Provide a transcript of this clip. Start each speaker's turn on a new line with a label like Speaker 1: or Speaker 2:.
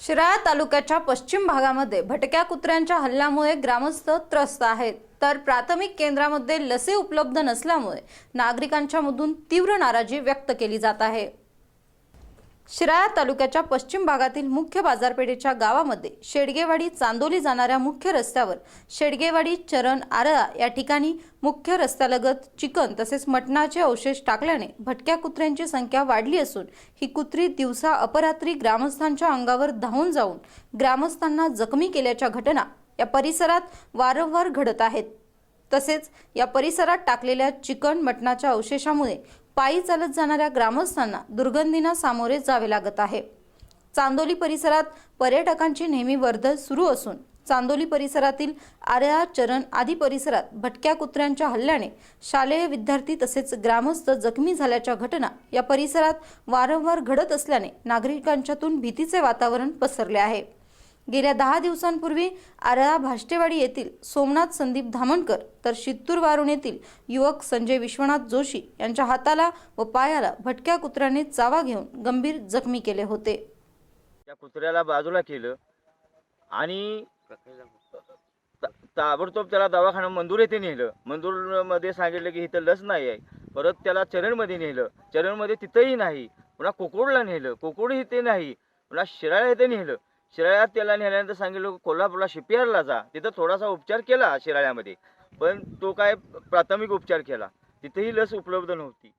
Speaker 1: शिराळा तालुक्याच्या पश्चिम भागामध्ये भटक्या कुत्र्यांच्या हल्ल्यामुळे ग्रामस्थ त्रस्त आहेत. तर प्राथमिक केंद्रामध्ये लसे उपलब्ध नसल्यामुळे नागरिकांच्या मधून तीव्र नाराजी व्यक्त केली जात आहे. शिराळा तालुक्याच्या पश्चिम भागातील मुख्य बाजारपेठेच्या गावामध्ये शेडगेवाडी चांदोली जाणाऱ्या मुख्य रस्त्यावर शेडगेवाडी चरण आरळा या ठिकाणी मुख्य रस्त्यालगत चिकन तसेच मटणाचे अवशेष टाकल्याने भटक्या कुत्र्यांची संख्या वाढली असून ही कुत्री दिवसा अपरात्री ग्रामस्थांच्या अंगावर धावून जाऊन ग्रामस्थांना जखमी केल्याच्या घटना या परिसरात वारंवार घडत आहेत. तसेच या परिसरात टाकलेल्या चिकन मटणाच्या अवशेषामुळे पायी चालत जाणाऱ्या ग्रामस्थांना दुर्गंधीना सामोरे जावे लागत आहे. चांदोली परिसरात पर्यटकांची नेहमी वर्दळ सुरू असून चांदोली परिसरातील आर्या चरण आदी परिसरात भटक्या कुत्र्यांच्या हल्ल्याने शालेय विद्यार्थी तसेच ग्रामस्थ जखमी झाल्याच्या घटना या परिसरात वारंवार घडत असल्याने नागरिकांच्यातून भीतीचे वातावरण पसरले आहे. गेल्या दहा दिवसांपूर्वी आरळा भाष्टेवाडी येथील सोमनाथ संदीप धामणकर तर शित्तूर वारुण येथील युवक संजय विश्वनाथ जोशी यांच्या हाताला व पायाला भटक्या कुत्र्याने चावा घेऊन गंभीर जखमी केले होते.
Speaker 2: त्या कुत्र्याला बाजूला केलं आणि ताबडतोब त्याला दवाखाना मंदूर येथे नेलं. मंदूरमध्ये सांगितलं की इथं लस नाही आहे. परत त्याला चरणमध्ये नेलं. चरणमध्ये तिथंही नाही. पुन्हा कोकोडला नेलं. कोकोड इथे नाही. पुन्हा शिराळा येथे नेलं. शिराळ्यात त्याला नेल्यानंतर सांगितलं कोल्हापूरला शिपयार्डला जा. तिथं थोडासा उपचार केला शिराळ्यामध्ये. पण तो काय प्राथमिक उपचार केला. तिथेही लस उपलब्ध नव्हती.